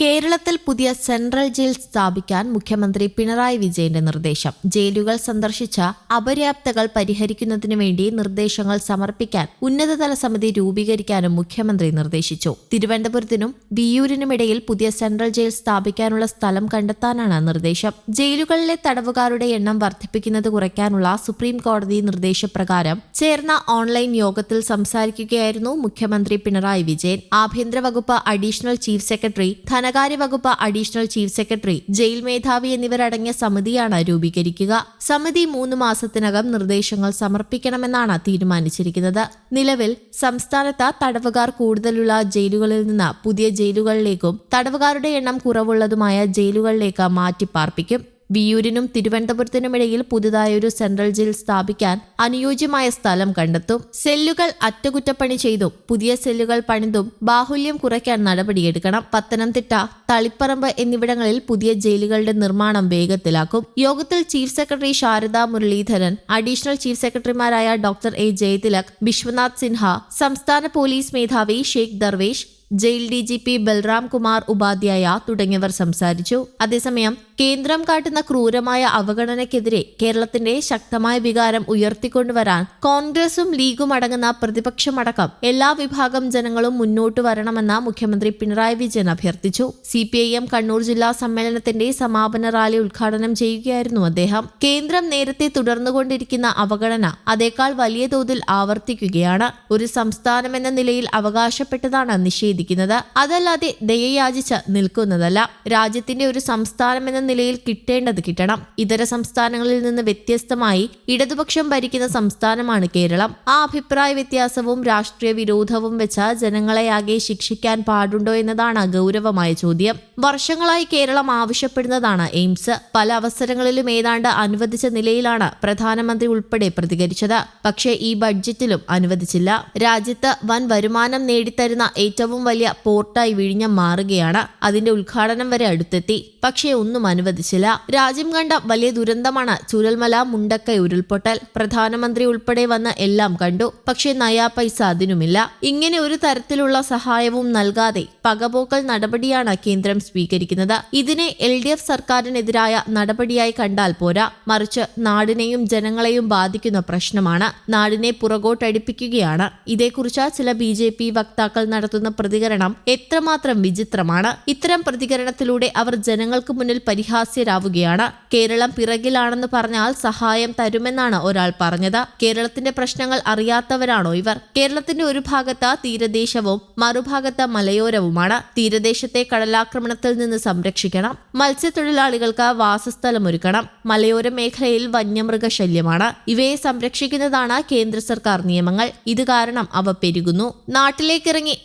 കേരളത്തിൽ പുതിയ central jail സ്ഥാപിക്കാൻ മുഖ്യമന്ത്രി പിണറായി വിജയന്റെ നിർദ്ദേശം. ജയിലുകൾ സന്ദർശിച്ച അപര്യാപ്തകൾ പരിഹരിക്കുന്നതിനു വേണ്ടി നിർദ്ദേശങ്ങൾ സമർപ്പിക്കാൻ ഉന്നതതല സമിതി രൂപീകരിക്കാനും മുഖ്യമന്ത്രി നിർദ്ദേശിച്ചു. തിരുവനന്തപുരത്തിനും വിയൂരിനുമിടയിൽ പുതിയ സെൻട്രൽ ജയിൽ സ്ഥാപിക്കാനുള്ള സ്ഥലം കണ്ടെത്താനാണ് നിർദ്ദേശം. ജയിലുകളിലെ തടവുകാരുടെ എണ്ണം വർദ്ധിപ്പിക്കുന്നത് കുറയ്ക്കാനുള്ള സുപ്രീം കോടതി നിർദ്ദേശപ്രകാരം ചേർന്ന ഓൺലൈൻ യോഗത്തിൽ സംസാരിക്കുകയായിരുന്നു മുഖ്യമന്ത്രി പിണറായി വിജയൻ. ആഭ്യന്തര വകുപ്പ് അഡീഷണൽ ചീഫ് സെക്രട്ടറി ധനകാര്യ വകുപ്പ് അഡീഷണൽ ചീഫ് സെക്രട്ടറി ജയിൽ മേധാവി എന്നിവരടങ്ങിയ സമിതിയാണ് രൂപീകരിക്കുക. സമിതി മൂന്ന് മാസത്തിനകം നിർദ്ദേശങ്ങൾ സമർപ്പിക്കണമെന്നാണ് തീരുമാനിച്ചിരിക്കുന്നത്. നിലവിൽ സംസ്ഥാനത്ത് തടവുകാർ കൂടുതലുള്ള ജയിലുകളിൽ നിന്ന് പുതിയ ജയിലുകളിലേക്കും തടവുകാരുടെ എണ്ണം കുറവുള്ളതുമായ ജയിലുകളിലേക്ക് മാറ്റിപ്പാർപ്പിക്കും. വിയൂരിനും തിരുവനന്തപുരത്തിനുമിടയിൽ പുതുതായൊരു സെൻട്രൽ ജയിൽ സ്ഥാപിക്കാൻ അനുയോജ്യമായ സ്ഥലം കണ്ടെത്തും. സെല്ലുകൾ അറ്റകുറ്റപ്പണി ചെയ്തും പുതിയ സെല്ലുകൾ പണിതും ബാഹുല്യം കുറയ്ക്കാൻ നടപടിയെടുക്കണം. പത്തനംതിട്ട തളിപ്പറമ്പ് എന്നിവിടങ്ങളിൽ പുതിയ ജയിലുകളുടെ നിർമ്മാണം വേഗത്തിലാക്കും. യോഗത്തിൽ chief secretary Sarada Muraleedharan additional chief സെക്രട്ടറിമാരായ ഡോക്ടർ എ ജയതിലക് വിശ്വനാഥ് സിൻഹ സംസ്ഥാന പോലീസ് മേധാവി Sheikh Darvesh jail D G P Balram Kumar Upadhyay തുടങ്ങിയവർ സംസാരിച്ചു. അതേസമയം കേന്ദ്രം കാട്ടുന്ന ക്രൂരമായ അവഗണനയ്ക്കെതിരെ കേരളത്തിന്റെ ശക്തമായ വികാരം ഉയർത്തിക്കൊണ്ടുവരാൻ കോൺഗ്രസും ലീഗും അടങ്ങുന്ന പ്രതിപക്ഷമടക്കം എല്ലാ വിഭാഗം ജനങ്ങളും മുന്നോട്ട് വരണമെന്ന് മുഖ്യമന്ത്രി പിണറായി വിജയൻ അഭ്യർത്ഥിച്ചു. C P I M Kannur ജില്ലാ സമ്മേളനത്തിന്റെ സമാപന റാലി ഉദ്ഘാടനം ചെയ്യുകയായിരുന്നു അദ്ദേഹം. കേന്ദ്രം നേരത്തെ തുടർന്നുകൊണ്ടിരിക്കുന്ന അവഗണന അതേക്കാൾ വലിയ തോതിൽ ആവർത്തിക്കുകയാണ്. ഒരു സംസ്ഥാനമെന്ന നിലയിൽ അവകാശപ്പെട്ടതാണ് നിഷേധിക്കുന്നത് അതല്ലാതെ ദയയാചിച്ച് നിൽക്കുന്നതല്ല. രാജ്യത്തിന്റെ ഒരു സംസ്ഥാനം എന്ന നിലയിൽ കിട്ടേണ്ടത് കിട്ടണം. ഇതര സംസ്ഥാനങ്ങളിൽ നിന്ന് വ്യത്യസ്തമായി ഇടതുപക്ഷം ഭരിക്കുന്ന സംസ്ഥാനമാണ് കേരളം. ആ അഭിപ്രായ വ്യത്യാസവും രാഷ്ട്രീയ വിരോധവും വെച്ച് ജനങ്ങളെയാകെ ശിക്ഷിക്കാൻ പാടുണ്ടോ എന്നതാണ് ഗൗരവമായ ചോദ്യം. വർഷങ്ങളായി കേരളം ആവശ്യപ്പെടുന്നതാണ് എയിംസ്. പല അവസരങ്ങളിലും ഏതാണ്ട് അനുവദിച്ച നിലയിലാണ് പ്രധാനമന്ത്രി ഉൾപ്പെടെ പ്രതികരിച്ചത്. പക്ഷേ ഈ ബഡ്ജറ്റിലും അനുവദിച്ചില്ല. രാജ്യത്ത് വൻ വരുമാനം നേടിത്തരുന്ന ഏറ്റവും വലിയ പോർട്ടായി വിഴിഞ്ഞം മാറുകയാണ്. അതിന്റെ ഉദ്ഘാടനം വരെ അടുത്തെത്തി. പക്ഷേ ഒന്നും അനുവദിച്ചില്ല. രാജ്യം കണ്ട വലിയ ദുരന്തമാണ് ചുരൽമല മുണ്ടക്കൈ ഉരുൾപൊട്ടൽ. പ്രധാനമന്ത്രി ഉൾപ്പെടെ വന്ന് എല്ലാം കണ്ടു. പക്ഷേ നയാ പൈസ അതിനുമില്ല. ഇങ്ങനെ ഒരു തരത്തിലുള്ള സഹായവും നൽകാതെ പകപോക്കൽ നടപടിയാണ് കേന്ദ്രം സ്വീകരിക്കുന്നത്. ഇതിനെ എൽ ഡി എഫ് സർക്കാരിനെതിരായ നടപടിയായി കണ്ടാൽ പോരാ. മറിച്ച് നാടിനെയും ജനങ്ങളെയും ബാധിക്കുന്ന പ്രശ്നമാണ്. നാടിനെ പുറകോട്ടടിപ്പിക്കുകയാണ്. ഇതേക്കുറിച്ച് ചില ബി വക്താക്കൾ നടത്തുന്ന പ്രതികരണം എത്രമാത്രം വിചിത്രമാണ്. ഇത്തരം പ്രതികരണത്തിലൂടെ അവർ ജനങ്ങൾക്ക് മുന്നിൽ പരിഹാസ്യരാവുകയാണ്. കേരളം പിറകിലാണെന്ന് പറഞ്ഞാൽ സഹായം തരുമെന്നാണ് ഒരാൾ പറഞ്ഞത്. കേരളത്തിന്റെ പ്രശ്നങ്ങൾ അറിയാത്തവരാണോ ഇവർ? കേരളത്തിന്റെ ഒരു ഭാഗത്ത് തീരദേശവും മറുഭാഗത്ത് മലയോരവുമാണ്. തീരദേശത്തെ കടലാക്രമണത്തിൽ നിന്ന് സംരക്ഷിക്കണം. മത്സ്യത്തൊഴിലാളികൾക്ക് വാസസ്ഥലം ഒരുക്കണം. മലയോര മേഖലയിൽ വന്യമൃഗശല്യമാണ്. ഇവയെ സംരക്ഷിക്കുന്നതാണ് കേന്ദ്ര സർക്കാർ നിയമങ്ങൾ. ഇത് കാരണം അവ പെരുകുന്നു. നാട്ടിലേക്കിറങ്ങി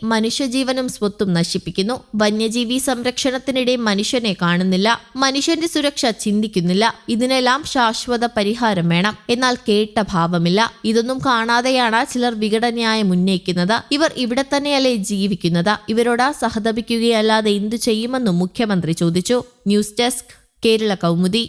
മനുഷ്യജീവനും സ്വത്തും നശിപ്പിക്കുന്നു. വന്യജീവി സംരക്ഷണത്തിനിടെ മനുഷ്യനെ കാണുന്നില്ല. മനുഷ്യന്റെ സുരക്ഷ ചിന്തിക്കുന്നില്ല. ഇതിനെല്ലാം ശാശ്വത പരിഹാരം വേണം. എന്നാൽ കേട്ട ഭാവമില്ല. ഇതൊന്നും കാണാതെയാണ് ചിലർ വിഘടന്യായം ഉന്നയിക്കുന്നത്. ഇവർ ഇവിടെ തന്നെയല്ലേ ജീവിക്കുന്നത്. ഇവരോട് സഹതപിക്കുകയല്ലാതെ എന്തു ചെയ്യുമെന്നും മുഖ്യമന്ത്രി ചോദിച്ചു. News desk Kerala Kaumudi.